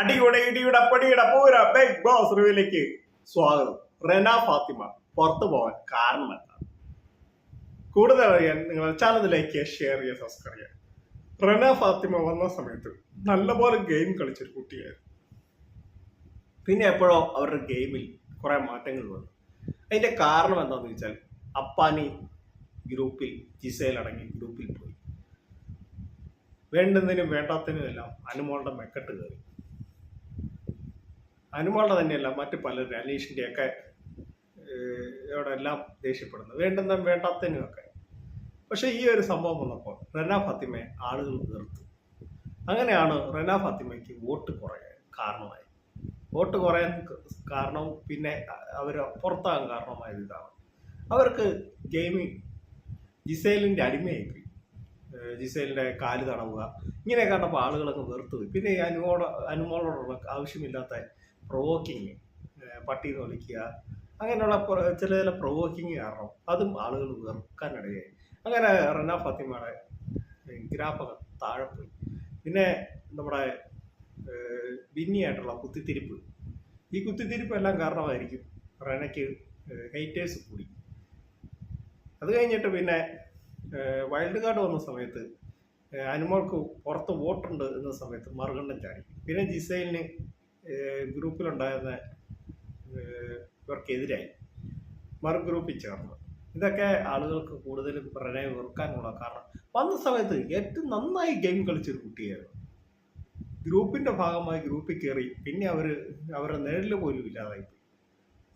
അടിയുടെ ഇടിയുടെ പടിയുടെ പൂര ബിഗ് ബോസ് റിവ്യൂലേക്ക് സ്വാഗതം. റെന ഫാത്തിമ പുറത്തു പോകാൻ കാരണം എന്താണ് കൂടുതൽ അറിയാൻ നിങ്ങളുടെ ചാനൽ ലൈക്ക് ചെയ്യുക ഷെയർ ചെയ്യുക സബ്സ്ക്രൈബ് ചെയ്യുക. റെന ഫാത്തിമ വന്ന സമയത്ത് നല്ലപോലെ ഗെയിം കളിച്ചൊരു കുട്ടിയായിരുന്നു. പിന്നെ എപ്പോഴോ അവരുടെ ഗെയിമിൽ കുറെ മാറ്റങ്ങൾ വന്നു. അതിന്റെ കാരണം എന്താണെന്ന് വെച്ചാൽ അപ്പാനി ഗ്രൂപ്പിൽ ജിസയിൽ അടങ്ങി ഗ്രൂപ്പിൽ പോയി. വേണ്ടുന്നതിനും വേണ്ടാത്തതിനും എല്ലാം അനുമോളുടെ മെക്കെട്ട് കയറി. അനുമോളുടെ തന്നെയല്ല മറ്റു പലരും ഇവിടെ എല്ലാം ദേഷ്യപ്പെടുന്നു. വേണ്ടുന്നതും വേണ്ടാത്തതിനും ഒക്കെ പക്ഷെ ഈ ഒരു സംഭവം വന്നപ്പോൾ റെന ഫാത്തിമയെ ആളുകൾ വെറുത്തു അങ്ങനെയാണ് റെന ഫാത്തിമയ്ക്ക് വോട്ട് കുറയാൻ കാരണമായി. വോട്ട് കുറയാൻ കാരണം പിന്നെ അവർ പുറത്താകാൻ കാരണമായത് ഇതാണ്. അവർക്ക് ഗെയിമിങ് ജിസേലിന്റെ അടിമയായിപ്പോയി. ഏഹ് ജിസേലിന്റെ കാൽ തടവുക ഇങ്ങനെയൊക്കെ കണ്ടപ്പോൾ ആളുകളൊക്കെ വെറുത്തു പിന്നെ ഈ അനുമോള അനുമോളോടുള്ള ആവശ്യമില്ലാത്ത പ്രൊവോക്കിങ് പട്ടി വിളിക്കുക അങ്ങനെയുള്ള ചില ചില പ്രൊവോക്കിങ് കാരണം അതും ആളുകൾ വെറുക്കാനിടയായി. അങ്ങനെ റന ഫാത്തിമയുടെ ഗ്രാഫൊക്കെ താഴെ പോയി. പിന്നെ നമ്മുടെ ബിന്നിയായിട്ടുള്ള കുത്തിത്തിരിപ്പ്. ഈ കുത്തിത്തിരിപ്പ് എല്ലാം കാരണമായിരിക്കും റനയ്ക്ക് ഹൈറ്റേഴ്സ് കൂടി. അത് കഴിഞ്ഞിട്ട് പിന്നെ വൈൽഡ് കാർഡ് വന്ന സമയത്ത് അനുമോൾക്ക് പുറത്ത് വോട്ടുണ്ട് എന്ന സമയത്ത് മറുകണ്ഠം ചാടി. പിന്നെ ജിസൈലിന് ഗ്രൂപ്പിലുണ്ടായിരുന്ന ഇവർക്കെതിരായി. മറു ഗ്രൂപ്പിൽ ചേർന്നു ഇതൊക്കെ ആളുകൾക്ക് കൂടുതലും പ്രണയം വെറുക്കാനുള്ള കാരണം. വന്ന സമയത്ത് ഏറ്റവും നന്നായി ഗെയിം കളിച്ചൊരു കുട്ടിയായിരുന്നു. ഗ്രൂപ്പിന്റെ ഭാഗമായി ഗ്രൂപ്പിൽ കയറി പിന്നെ അവർ അവരെ നിഴൽ പോലും ഇല്ലാതായിപ്പോയി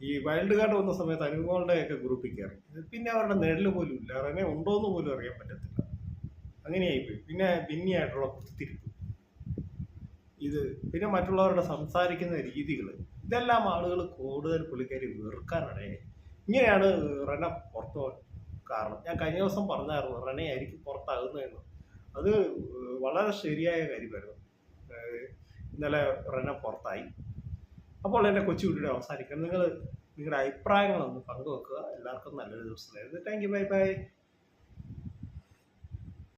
ഈ വൈൽഡ് കാർഡ് വന്ന സമയത്ത് അനുഭവങ്ങളുടെ ഒക്കെ ഗ്രൂപ്പിൽ കയറി പിന്നെ അവരുടെ നിഴൽ പോലും ഇല്ല റനെ ഉണ്ടോ എന്ന് പോലും അറിയാൻ പറ്റത്തില്ല. അങ്ങനെയായിപ്പോയി പിന്നെ ഭിന്നിയായിട്ടുള്ള കുത്തിരിപ്പ്. ഇത് പിന്നെ മറ്റുള്ളവരുടെ സംസാരിക്കുന്ന രീതികൾ ഇതെല്ലാം ആളുകൾ കൂടുതൽ പുള്ളിക്കാരി വെറുക്കാനിടയായി ഇങ്ങനെയാണ് റെന പുറത്തു കാരണം. ഞാൻ കഴിഞ്ഞ ദിവസം പറഞ്ഞായിരുന്നു റെന ആയിരിക്കും പുറത്താകുന്നതെന്ന് അത് വളരെ ശരിയായ കാര്യമായിരുന്നു. ഇന്നലെ റെന പുറത്തായി. അപ്പോൾ എന്റെ കൊച്ചു വീഡിയോ അവസാനിക്കാം നിങ്ങൾ നിങ്ങളുടെ അഭിപ്രായങ്ങളൊന്ന് പങ്കുവെക്കുക. എല്ലാവർക്കും നല്ലൊരു ദിവസം. Thank you bye bye